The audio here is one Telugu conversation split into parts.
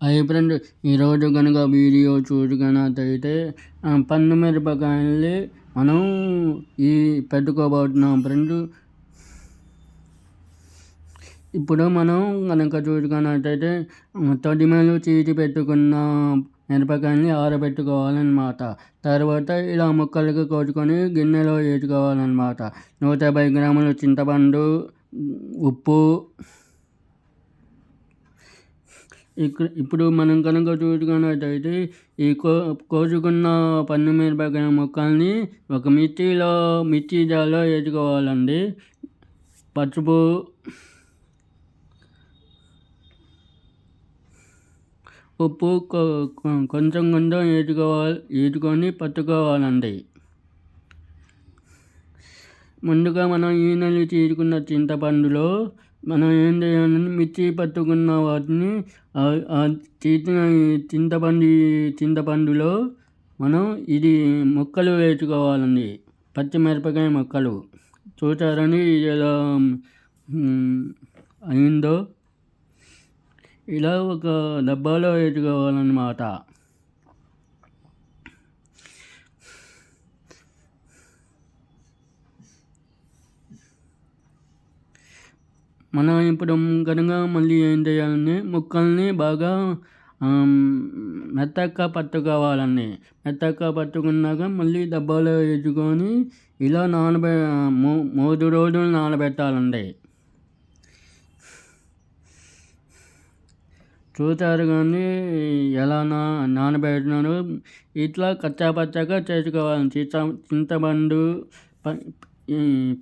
అయ్యి ఫ్రెండ్ ఈరోజు కనుక వీడియో చూసుకున్నట్టయితే పన్ను మిరపకాయల్ని మనం ఈ పెట్టుకోబోతున్నాం ఫ్రెండ్ ఇప్పుడు మనం కనుక చూసుకున్నట్టయితే తొడిమలు చీటి పెట్టుకున్న మిరపకాయని ఆరబెట్టుకోవాలన్నమాట. తర్వాత ఇలా ముక్కలుగా కోసుకొని గిన్నెలో వేసుకోవాలన్నమాట. నూట యాభై గ్రాములు చింతపండు ఉప్పు ఇక్కడ ఇప్పుడు మనం కనుక చూసుకున్నట్టయితే ఈ కో కోసుకున్న పన్ను మిరపకాయ ముక్కల్ని ఒక మిర్చిలో మిర్చి జాలో వేసుకోవాలండి. పసుపు ఉప్పు కొంచెం కొంచెం వేసుకోవాలి వేసుకొని పట్టుకోవాలండి. ముందుగా మనం ఈ నెల తీసుకున్న చింతపండులో మనం ఏం చేయాలంటే మిర్చి పట్టుకున్న వాటిని తీసిన చింతపండు చింతపండులో మనం ఇది ముక్కలు వేసుకోవాలండి. పచ్చిమిరపకాయ ముక్కలు. చూసారని ఎలా అయిందో? ఇలా ఒక డబ్బాలో వేసుకోవాలన్నమాట. మనం ఇప్పుడు కనుక మళ్ళీ ఏం చేయాలంటే ముక్కల్ని బాగా మెత్తగా పట్టుకోవాలండి మెత్తగా పట్టుకున్నాక మళ్ళీ డబ్బాలో వేసుకొని ఇలా నానబె మూడు రోజులు నానబెట్టాలండి. చూశారు కానీ ఎలా నా నానబెట్టినారు ఇట్లా కచ్చాపచ్చగా చేసుకోవాలి. చింత చింతపండు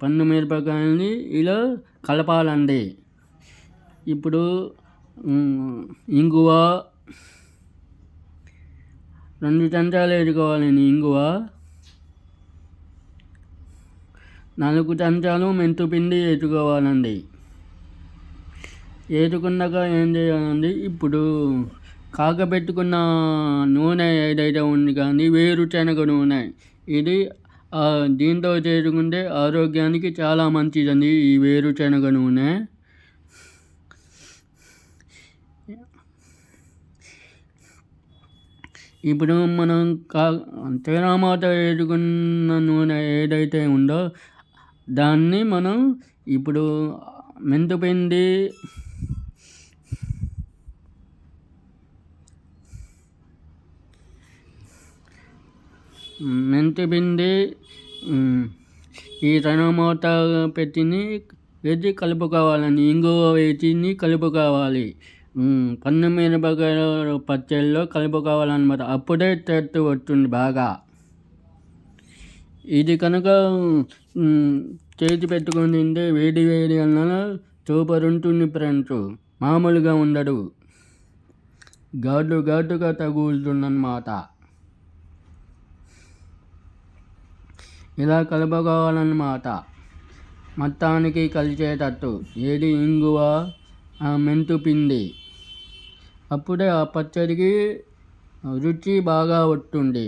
పండు మిరపకాయలని ఇలా కలపాలండి. ఇప్పుడు ఇంగువ. రెండు చెంచాలు వేసుకోవాలండి ఇంగువ. నాలుగు చెంచాలు మెంతుపిండి వేసుకోవాలండి. వేసుకున్నాక ఏం చేయాలండి? ఇప్పుడు కాగబెట్టుకున్న నూనె ఏదైతే ఉంది కానీ వేరుశనగ నూనె. ఇది దీంతో చేసుకుంటే ఆరోగ్యానికి చాలా మంచిదండి ఈ వేరుశనగ నూనె. ఇప్పుడు మనం కా తేరామాత వేసుకున్న నూనె ఏదైతే ఉందో దాన్ని మనం ఇప్పుడు మెంతుపిండి మెంతిపిండి ఈ తనమూత పెట్టిని వేసి కలుపుకోవాలని ఇంగువ వేతిని కలుపుకోవాలి. పన్ను మిరపకాయ పచ్చడిలో కలుపుకోవాలన్నమాట. అప్పుడే టేస్ట్ వస్తుంది బాగా. ఇది కనుక చేతి పెట్టుకుని తింటే వేడి వేడి అన్న సూపర్ ఉంటుంది ఫ్రెండ్స్. మామూలుగా ఉండడు ఘాటు ఘాటుగా తగులుతుందన్నమాట. ఇలా కలుపుకోవాలన్నమాట మొత్తానికి కలిసేటట్టు ఏది ఇంగువ మెంతు పిండి? అప్పుడే ఆ పచ్చడికి రుచి బాగా వస్తుంది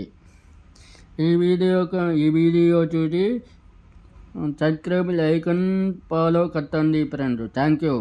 ఈ వీడియో ఈ వీడియో చూసి సబ్స్క్రైబ్ లైక్ అండ్ ఫాలో కట్టండి ఫ్రెండ్ థ్యాంక్ యూ